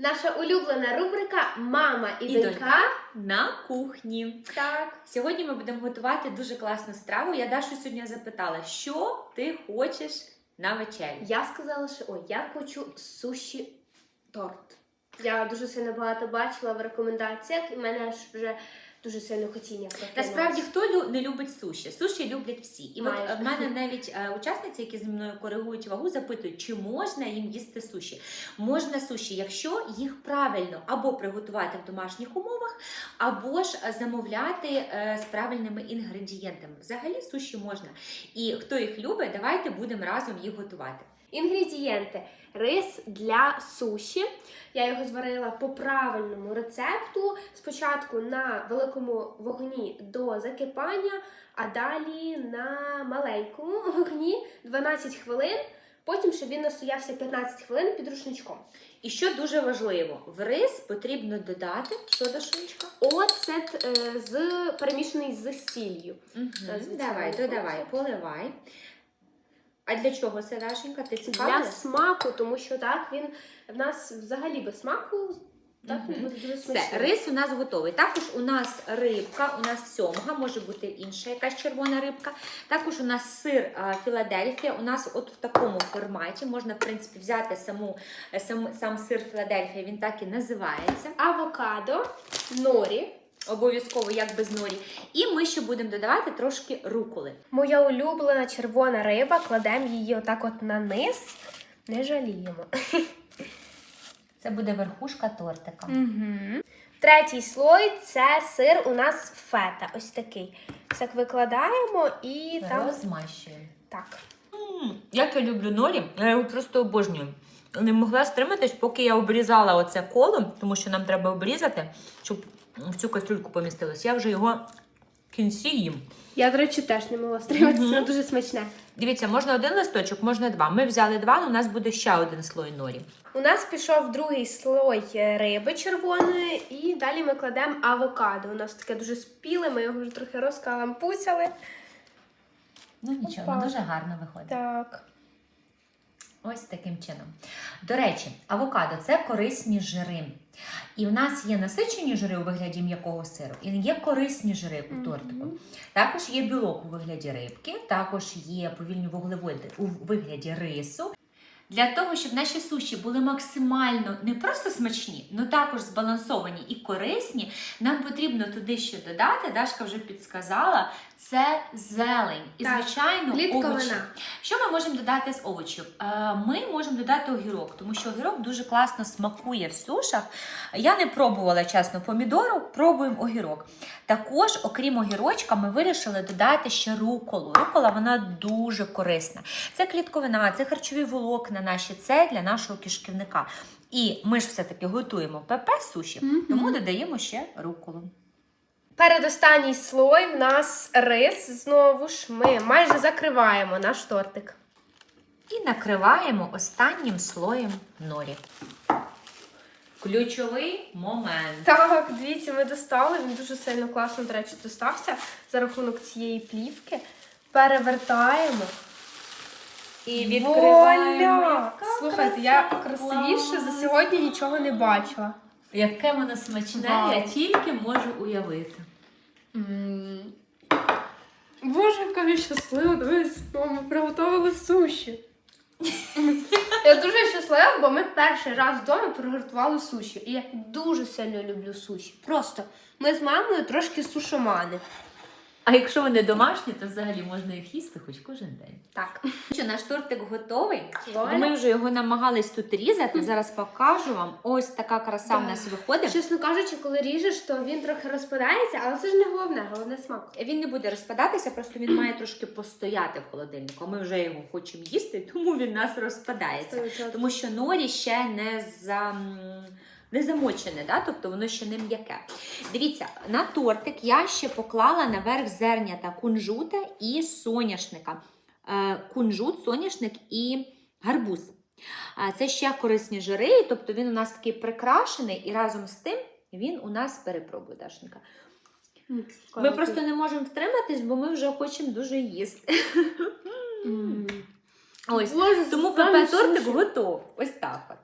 Наша улюблена рубрика Мама і, І донька. донька. на кухні. Так. Сьогодні ми будемо готувати дуже класну страву. Я Дашу сьогодні запитала, що ти хочеш на вечерю. Я сказала, що ой, я хочу суші торт. Я дуже сильно багато бачила в рекомендаціях, і мене ж вже дуже сильно хотіння. Насправді, хто не любить суші? Суші люблять всі. І от в мене навіть е, учасниці, які зі мною коригують вагу, запитують, чи можна їм їсти суші. Можна суші, якщо їх правильно або приготувати в домашніх умовах, або ж е, замовляти е, з правильними інгредієнтами. Взагалі суші можна. І хто їх любить, давайте будемо разом їх готувати. Інгредієнти: рис для суші. Я його зварила по правильному рецепту. Спочатку на великому вогні до закипання, а далі на маленькому вогні 12 хвилин. Потім, щоб він настоявся 15 хвилин під рушничком. І що дуже важливо, в рис потрібно додати, що Дашунечка? Оцет е, з перемішаний з сіллю. Угу. Давай, додавай, поливай. А для чого це, Дашенька? Ти цікава? Для смаку, тому що так він в нас взагалі без смаку. Так дуже Все, рис у нас готовий. Також у нас рибка, у нас сьомга, може бути інша якась червона рибка. Також у нас сир а, Філадельфія. У нас от в такому форматі можна, в принципі, взяти саму, сам, сам сир Філадельфія, він так і називається. Авокадо, норі. Обов'язково, як без норі. І ми ще будемо додавати трошки руколи. Моя улюблена червона риба, кладемо її отак от на низ, не жаліємо. Це буде верхушка тортика. Угу. Третій слой це сир у нас фета. Ось такий. Так викладаємо і там. Розмащуємо. Так. М, Як я люблю норі, я його просто обожнюю. Не могла стриматись, поки я обрізала оце коло, тому що нам треба обрізати, щоб в цю кастрюльку помістилось. Я вже його в кінці їм. Я, до речі, теж не могла стриматися, воно дуже смачне. Дивіться, можна один листочок, можна два. Ми взяли два, але у нас буде ще один слой норі. У нас пішов другий слой е, риби червоної, і далі ми кладемо авокадо. У нас таке дуже спіле, ми його вже трохи розкалампуцяли. Ну нічого, Опа. дуже гарно виходить. Так. Ось таким чином. До речі, авокадо це корисні жири. І в нас є насичені жири у вигляді м'якого сиру, і є корисні жири у тортику. Мгм. Також є білок у вигляді рибки, також є повільні вуглеводи у вигляді рису. Для того, щоб наші суші були максимально не просто смачні, але також збалансовані і корисні, нам потрібно туди ще додати, Дашка вже підсказала, це зелень. І, Так, звичайно, овочі. Що ми можемо додати з овочів? Е, Ми можемо додати огірок, тому що огірок дуже класно смакує в сушах. Я не пробувала чесно помідору, пробуємо огірок. Також, окрім огірочка, ми вирішили додати ще руколу. Рукола вона дуже корисна. Це клітковина, це харчові волокна наші, це для нашого кишківника. І ми ж все-таки готуємо ПП суші, Мгм. тому додаємо ще руколу. Передостанній слой в нас рис. Знову ж ми майже закриваємо наш тортик. І накриваємо останнім слоєм норі. Ключовий момент. Так, дивіться, ми достали. Він дуже сильно класно, до речі, достався за рахунок цієї плівки. Перевертаємо. І Вуаля! Слухайте, я красивіше за сьогодні нічого не бачила. Яке воно смачне, Вау. я тільки можу уявити. Боже, яка я щаслива, дивись, ми приготували суші. Я дуже щаслива, бо ми перший раз вдома приготували суші. І я дуже сильно люблю суші. Просто ми з мамою трошки сушомани. А якщо вони домашні, то взагалі можна їх їсти хоч кожен день. Так. Що наш тортик готовий? Ми вже його намагались тут різати. Зараз покажу вам. Ось така краса в нас виходить. Чесно кажучи, коли ріжеш, то він трохи розпадається, але це ж не головне, головне смак. Він не буде розпадатися, просто він має трошки постояти в холодильнику. Ми вже його хочемо їсти, тому він у нас розпадається. Тому що норі ще не за. Не замочене, да? тобто воно ще не м'яке. Дивіться, на тортик я ще поклала наверх зернята кунжута і соняшника. Е, Кунжут, соняшник і гарбуз. Це ще корисні жири, тобто він у нас такий прикрашений, і разом з тим він у нас перепробує Дашенька. Ми просто не можемо втриматись, бо ми вже хочемо дуже їсти. Ось. Тому ПП тортик готов. Ось так от.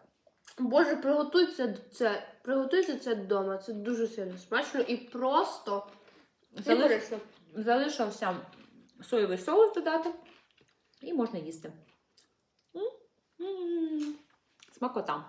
Боже, приготуйте це, приготуйте це вдома. Це дуже сильно смачно і просто Залиш- Залишився соєвий соус додати, і можна їсти. М, м, Смакота.